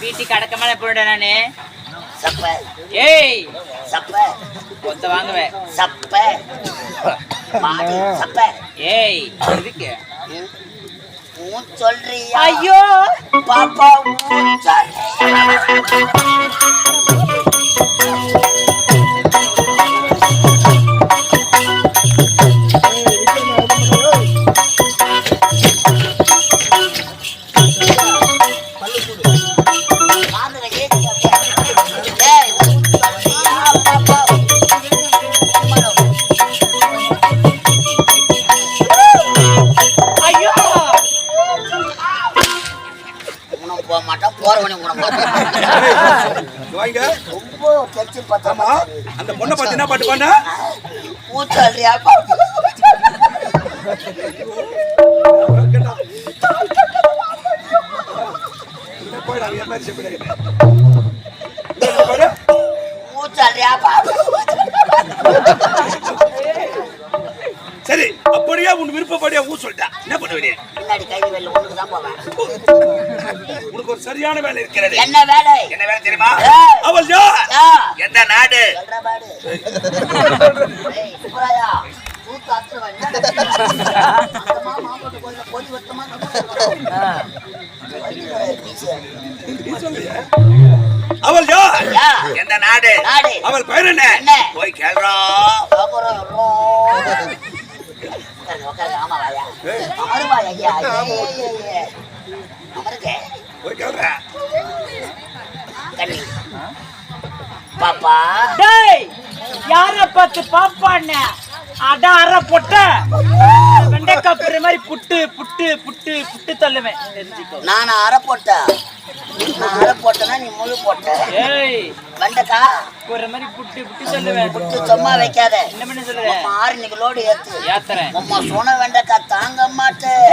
வீட்டுக்கு அடக்கமான போயிட நானு சப்ப ஏய் சப்ப கொத்த வாங்குவேன் சப்ப மாடி சப்ப ஏய் இதுக்கு ஊன் சொல்றியா ஐயோ பாப்பா ஊன் சொல்றியா போறவனே உன மாட்டான் வாங்க. ரொம்ப கெச்சு ஆமா. பார்த்தா அந்த பொண்ணை பார்த்து என்ன பாட்டு பாண்டா ஊன் சொல்றியா போயிடா என் மாதிரி செப்பிடாது ஊன் சொல்றியா சரி அப்படியே உன் விருப்பப்படியே ஊ சொல்லிட்டா. என்ன பண்ணுவீங்க? பின்னாடி கை வெளில ஒண்ணுக்கு தான் போவேன். உனக்கு ஒரு சரியான வேலை இருக்கிறது. என்ன வேலை? என்ன வேலை தெரியுமா. அவள் யார் எந்த நாடு? அவள் யார் எந்த நாடு. அவள் என்ன? என்ன? போய் கேள்றா அப்புறம் ரோ- உட்காருங்க, உட்காருங்க, ஆமா வாயா. அமருவாயா, ஐயா, ஏய், ஏய், ஏய், ஏய். அமருங்க. போய் கேள்றா கண்ணி. பாப்பா. டேய் யார பார்த்து பாப்பான்னு? அட அற பொட்ட. வெண்டைக்காப்புற மாதிரி புட்டு புட்டு புட்டு புட்டு தள்ளுவேன். நான் அரை போட்டேன் நான் அரை போட்டேன்னா நீ முழு போட்ட. ஏய் வெண்டைக்கா ஒரு மாதிரி புட்டு புட்டு தள்ளுவேன் புட்டு சும்மா வைக்காத. என்ன பண்ண உம்மா ஆறு இன்னைக்கு லோடு ஏத்து. ஏத்துறேன். உம்மா சொன்ன வெண்டைக்கா தாங்க மாட்டேன்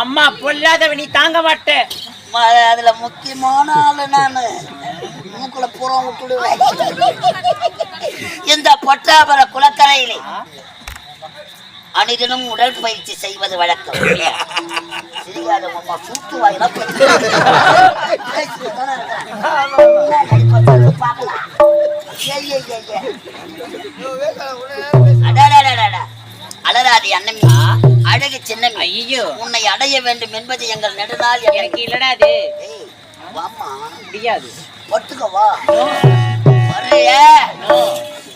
அம்மா பொல்லாதவ நீ தாங்க மாட்டே. அம்மா, அதுல முக்கியமான ஆளு நானு. மூக்குல புறம் விட்டுடுவேன். இந்த பொட்டாபர குளக்கரையிலே. அனிதினம் உடற்பயிற்சி செய்வது வழக்கம். சிரிக்காத அம்மா சுத்து வாயினா அலராதி அண்ணமி அழகு சின்னமி ஐயோ. உன்னை அடைய வேண்டும் என்பது எங்கள் நெடுநாள். எனக்கு இல்லடா அது. ஏய், வாம்மா. முடியாது. ஒட்டுக்க வா வர்றியே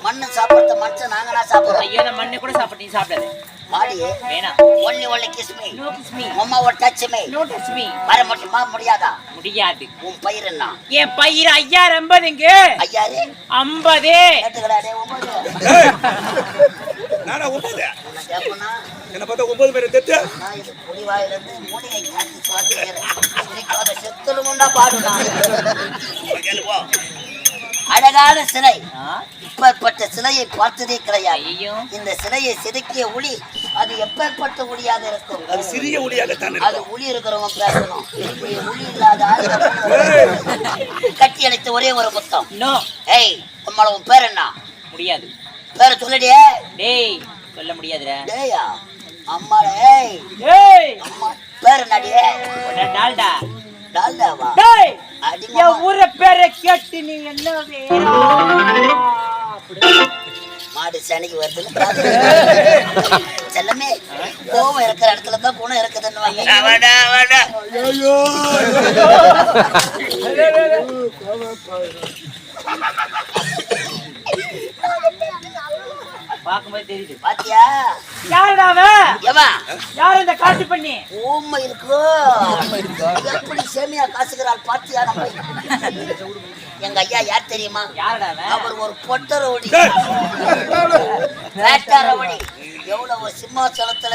மண்ணு சாப்பிடுறத மனுஷன் நாங்களா சாப்பிடுறோம். ஐயோ நான் மண்ணு கூட சாப்பிட்டு நீ சாப்பிடாது. பாடி வேணாம். Only only kiss me no kiss me உம்மா ஒரு touch me no touch me வர முடியுமா? முடியாதா? முடியாது. உன் பயிர் என்ன? என் பயிர் ஐயாயிரம் ஐம்பதுங்க. ஐயாரு ஐம்பது. கேட்டுக்கடா டே ஒன்பது நானா ஒன்பது என்ன பார்த்தா ஒன்பது பேர் தெத்து நான் இது புலிவாயிலிருந்து மூலிகை காட்டி சுவாசிக்கிறேன். சிரிக்காத செத்துருமுண்டா பாடுனா அழகான சிலை? இப்பேற்பட்ட சிலையை பார்த்ததே கிடையாது. ஐயோ. இந்த சிலையை செதுக்கிய ஒளி அது எப்பேற்பட்ட ஒளியாக இருக்கும்? அது சிறிய ஒளியாகத்தான் அது ஒளி இருக்கிறவங்க பேசணும். ஒளி இல்லாத கட்டி அணைத்த ஒரே ஒரு புத்தம். நோ ஏய் உம்மள உன் பேர் என்ன? முடியாது. பேரை சொல்லுடியே டேய் சொல்ல முடியாதுடா. டேயா அம்மாட ஏய். ஏய் அம்மா பேர் என்னடியே டால்டா. டால்டாவா? டேய். என் ஊர பேரை கேட்டு நீ என்ன வேணும்? மாடு சனிக்கு வருது செல்லமே கோவம் இருக்கிற இடத்துல தான் குணம் இருக்குதுன்னு. பார்க்கும்போது தெரியுது. பாத்தியா? யார் இந்த காட்டு பண்ணி? ஊமை இருக்கு. எப்படி சேமியா காசுகிறாள் பாத்தியா நம்ம? எங்க ஐயா யார் தெரியுமா? யாருடா அவன்? அவர் ஒரு பொட்ட ரவுடி. ரவுடி. எவ்வளவு சிம்மாசனத்துல?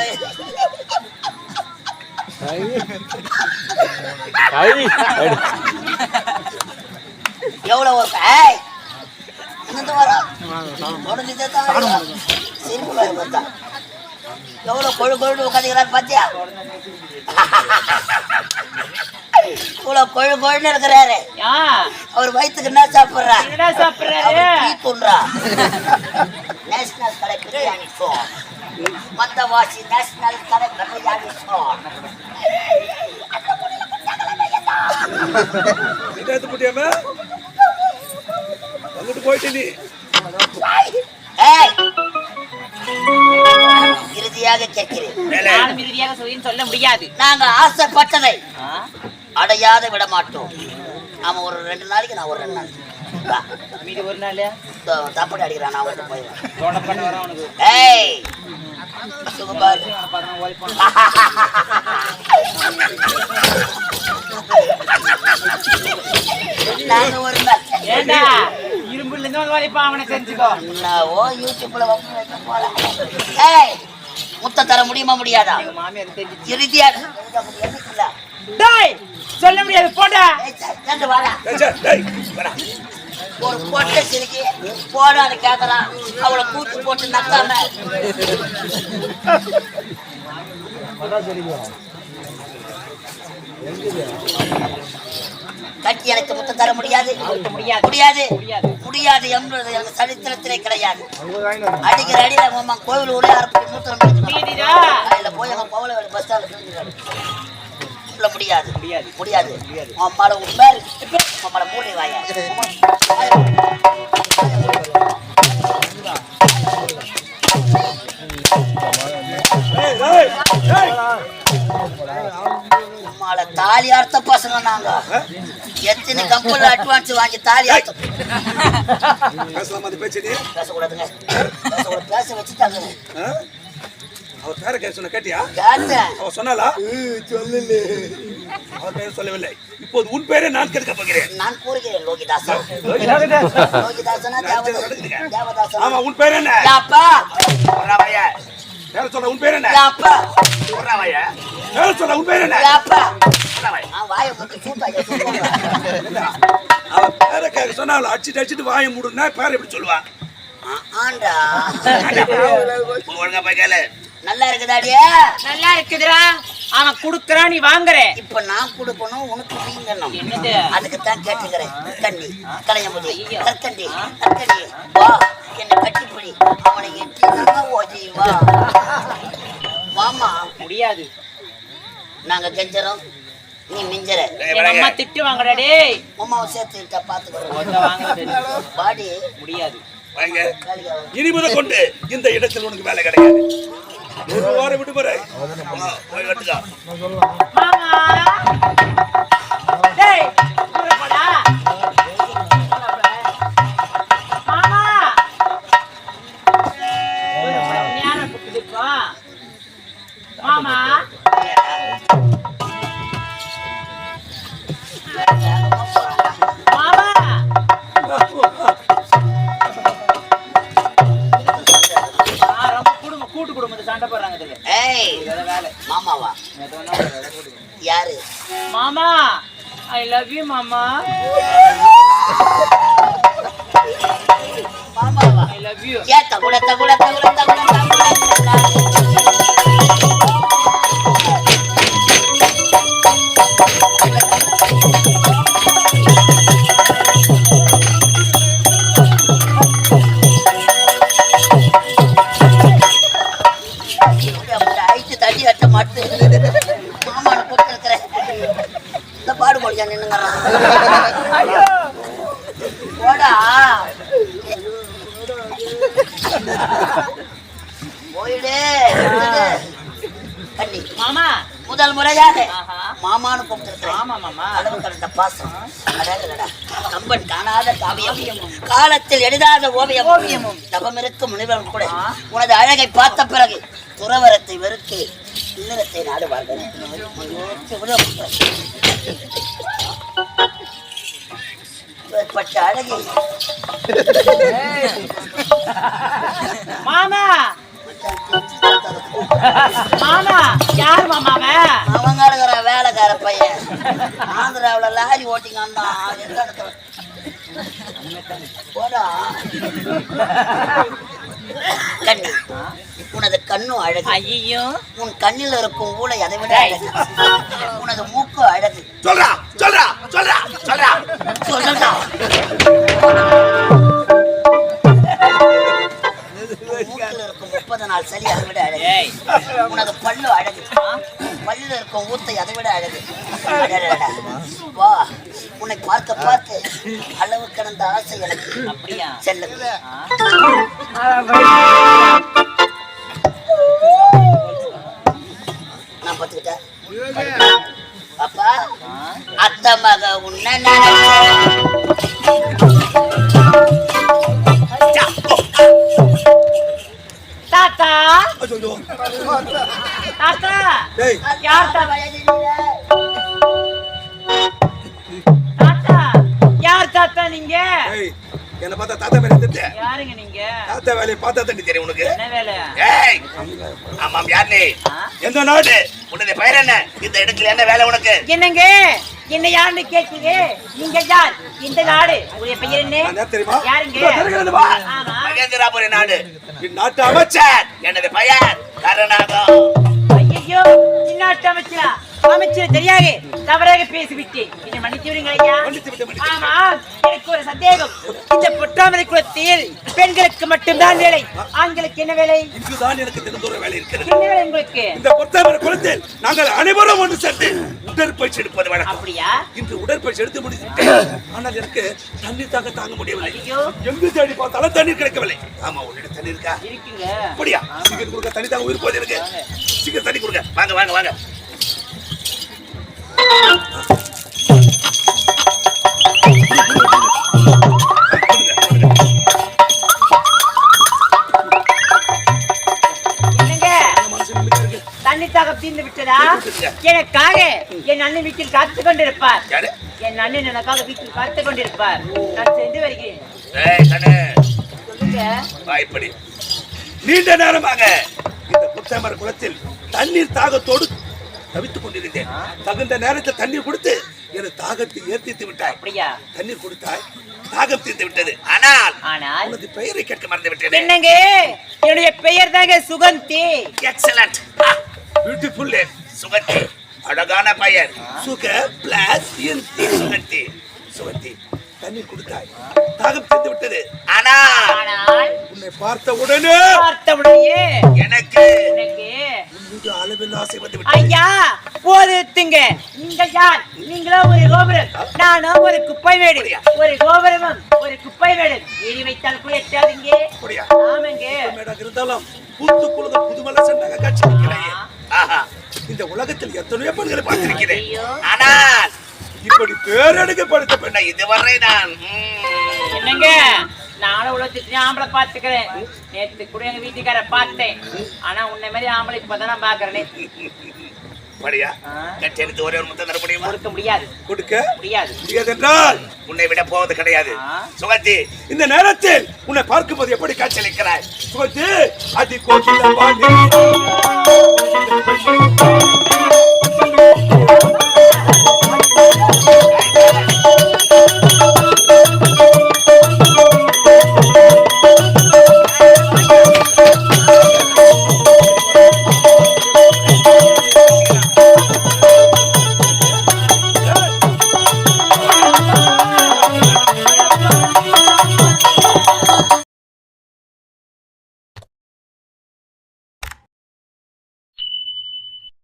எவ்வளவு ஒரு ஏய், இங்கிருந்து வரா முடிஞ்சதே தான் சிரிப்பு பார்த்தா. எவ்வளவு கொழு கொழுன்னு உட்காந்துக்கிறார் பாத்தியா? இவ்வளவு கொழு கொழுன்னு இருக்கிறாரு. அவர் வயித்துக்கு என்ன சாப்பிடுறா? என்னடா சாப்பிடுறாரு? துன்றா நேஷனல் கடை பிரியாணி சோர் மந்தவாசி நேஷனல் கடை பிரியாணி என்ன அங்கிட்டு போயிட்டு நீ. ஏய்! இறுதியாக கேட்கிறேன். இறுதியாக சொல்ல முடியாது. நாங்க ஆசைப்பட்டதை? அடையாத விட மாட்டோம் ஆமா ஒரு ரெண்டு நாளைக்கு நான் ஒரு ரெண்டு நாளைக்கு. மீதி ஒரு நாள்? தப்படி அடிக்கிறான் நான் வந்து போயிடுவேன் ஏய்! சுகுமார் நாங்க ஒரு நாள். ஏண்டா? இரும்புல இருந்து வந்து வலிப்பா அவனை செஞ்சுக்கோ என்னவோ யூடியூப்ல வந்து வைக்க ஏய்! முத்த தர முடியுமா முடியாதா? டேய் சொல்ல முடியாது போடா. ஒரு பொட்டை சிரிக்கி போடான்னு கேக்குறான் அவளை கூத்து போட்டு கட்டி எனக்கு முத்தம் தர முடியாது. முடியாது. முடியாது என்பது எனக்கு சரித்திரத்திலே கிடையாது. அடிக்கிற அடியில அம்மா கோவில் உள்ள அரப்பி மூத்திரம் பிடிக்கணும். மீதிடா. அதுல போய் அங்க பவுல பஸ் ஸ்டாண்ட்ல பிடிக்கிறாரு சொல்ல முடியாது. முடியாது. மேல உண்மை மேல மூளை வாயா. தாலி அறுத்த பசங்க நாங்க. எத்தனை கம்பெனில அட்வான்ஸ் வாங்கி தாலி பேசலாமா அந்த பேச்சு பேசக்கூடாதுங்க. பேசக்கூடாது. பேச வச்சுட்டாங்க? அவர் பேரை கேட்க சொன்ன கேட்டியா? கேட்டேன். அவ சொன்னாலா சொல்லல. அவர் பேர் சொல்லவில்லை. இப்போது உன் பேரை நான் கேட்க போகிறேன். நான் கூறுகிறேன் லோகிதாசா. ஆமா லோகிதாசனா தேவதாசனா? தேவதாசனா உன் பேர் என்ன? யாப்பா வர்றாவைய பேர சொல்ல உன் பேர் என்ன? யாப்பா வர்றாவைய பேர சொல்ல உன் பேர் என்ன? யாப்பா அவ பேரை கேட்க சொன்னா அவளை அடிச்சிட்டு அடிச்சிட்டு வாயை மூடுனா பேரை எப்படி சொல்லுவா ஆண்டா ஒழுங்கா போய் கேளு நல்லா இருக்குதாடியே நல்லா இருக்குதுடா. அவன் குடுக்கறான் நீ வாங்குற. இப்ப நான் கொடுக்கணும் உனக்கு நீங்கணும் அதுக்கு தான் கேட்டுக்கிறேன் கண்ணி கலையமுடி ஐயோ. கற்கண்டி கற்கண்டி வா என்னை கட்டிப்பிடி அவனை எட்டி ஓதி வா வாமா முடியாது. நாங்க கெஞ்சறோம். நீ மிஞ்சற அம்மா. திட்டு வாங்கடா டேய். அம்மாவை பாத்துக்கிறோம் ஒத்த வாங்குறது பாடி. முடியாது. வாங்க. வேலைக்கு ஆகாது. இனி முதல் கொண்டு இந்த இடத்தில் உனக்கு வேலை கிடையாது. ஒரு வாரம் விட்டு போற போய் கட்டுக்கா மாமாவா. யாரு? மாமா ஐ லவ் யூ மாமா. மாமாவா? ஐ லவ் யூ ஏ தகுட தகுட தகுட கண்ணி மாமா முதல் முறையாக ஆஹா. மாமான்னு கடந்த பாசம். கம்பன் காணாத காவியம். காலத்தில் எழுதாத ஓவியம். ஓவியமும். தவம் இருக்கும் முனிவரும் கூட உனது அழகை பார்த்த பிறகு துறவரத்தை வெறுத்து இல்லறத்தை நாடு வாழ்ந்தன இப்பேற்பட்ட அழகை. மாமா. மாமா யார் மாமா அவன் அவங்க இருக்கிற வேலைக்கார பையன். ஆந்திராவுல லாரி ஓட்டிங்க போடா. கண்ணி. உனது கண்ணும் அழகு. ஐயோ உன் கண்ணில் இருக்கும் ஊளை அதை விட அழகு. உனது மூக்கு அழகு. சொல்றா சொல்றா சொல்றா சொல்றா. சொல்லுடா உனக்கு பல்லு அழகு. பல்லுல இருக்க ஊத்தை அதை விட அழகு. வா உன்னை பார்க்க பார்த்து அளவு கடந்த ஆசை எனக்கு. அப்படியா? செல்லுங்க நான் பார்த்துக்கிட்டேன். அப்பா அத்த மக உன்ன ஐயோ, தாத்தா டேய் யார் தாத்தா வயதிலே தாத்தா யார் தாத்தா நீங்க? என்ன பார்த்தா தாத்தா வேலை தெரிஞ்ச யாருங்க நீங்க? தாத்தா வேலையை பார்த்தா தண்ணி தெரியும் உனக்கு. என்ன வேலை? ஏய். ஆமாம் யார் நீ? ஆ? எந்த நாடு? உன்னுடைய பெயர் என்ன? இந்த இடத்துல என்ன வேலை உனக்கு? என்னங்க? என்ன யாருன்னு கேக்குது நீங்க யார்? இந்த நாடு. உங்களுடைய பெயர் என்ன? தெரியுமா? யாருங்க? மகேந்திராபுரி நாடு இந்நாட்டு அமைச்சர். எனது பெயர் கருணாகம் ஐயோ இந்நாட்டு அமைச்சரா? அமைச்சர் தெரியாது தவறாக பேசிவிட்டேன். என்னை மன்னித்து விடுங்கள் ஐயா எனக்கு ஒரு சந்தேகம். இந்த பொட்டாமரை குளத்தில் பெண்களுக்கு மட்டும்தான் வேலை. ஆண்களுக்கு என்ன வேலை? இங்குதான் எனக்கு தினந்தோறும் வேலை இருக்கிறது. என்ன வேலை உங்களுக்கு? இந்த பொத்தாமரை குளத்தில் நாங்கள் அனைவரும் ஒன்று சேர்ந்து உடற்பயிற்சி எடுப்பது வழக்கம். அப்படியா? இன்று உடற்பயிற்சி எடுத்து முடித்து ஆனால் எனக்கு தண்ணீர் தாங்க தாங்க முடியவில்லை. எங்கு தேடி பார்த்தாலும் தண்ணீர் கிடைக்கவில்லை. ஆமா உன்னிடம் தண்ணி இருக்கா? இருக்குங்க. அப்படியா? சீக்கிரம் கொடுக்க தண்ணி தாங்க உயிர் போது இருக்கு சீக்கிரம் தண்ணி கொடுங்க. வாங்க வாங்க வாங்க. தீர்ந்து விட்டதா. எனக்காக என் அண்ணன் வீட்டில் காத்துக் கொண்டிருப்பார்? என் அண்ணன் எனக்காக வீட்டில் காத்துக் கொண்டிருப்பார் நான் சென்று வருகிறேன். நீண்ட நேரமாக இந்த புத்தாமர குளத்தில் தண்ணீர் தாகத்தோடு தவித்துக் கொண்டிருந்தேன். தகுந்த நேரத்தில் தண்ணீர் கொடுத்து எனது தாகத்தை ஏற்றித்து விட்டாய். அப்படியா? தண்ணீர் கொடுத்தாய். தாகம் தீர்ந்து விட்டது. ஆனால் ஆனால்? உனது பெயரை கேட்க மறந்து விட்டேன். என்னங்க? என்னுடைய பெயர் தாங்க சுகந்தி எக்ஸலண்ட் பியூட்டிஃபுல் சுகத்தி அழகான பெயர். சுக பிளஸ் சுகந்தி. சுகந்தி தண்ணீர் கொடுத்தாய். தாகம் தீர்ந்து விட்டது. ஆனால் உன்னை பார்த்த உடனே பார்த்தவுடனே எனக்கு எனக்கு விட்டது ஐயா போதுத்துங்க நீங்கள் யார்? நீங்களோ ஒரு கோபுரம். நானும் ஒரு குப்பை மேடு. ஒரு கோபுரமும் ஒரு குப்பை மேடு ஏறி வைத்தால் கூட எட்டாதுங்க ஆமாங்க மேடம் இருந்தாலும் புத்து குழுத புதுமல சென்றாக காட்சி ஆஹா இந்த உலகத்தில் எத்தனையோ பெண்களை பார்த்திருக்கிறேன். ஐயோ. ஆனால் இப்படி பேரடுக்கப்படுத்த பெண்ணை இதுவரை நான் என்னங்க? ஆம்பளை பாத்துக்கிறேன் நேத்து கூட எங்க வீட்டுக்கார பார்த்தேன். ஆனா உன்னை மாதிரி ஆம்பளை இப்பதான் பாக்குறேனே எடுத்து ஒரே ஒரு முத்தம் தர முடியுமா? கொடுக்க முடியாது. கொடுக்க? முடியாது. முடியாதென்றால் உன்னை விட போவது கிடையாது. சுகத்தி இந்த நேரத்தில் உன்னை பார்க்கும்போது எப்படி காட்சியளிக்கிறாய்? சுகத்து அதி பாண்டி.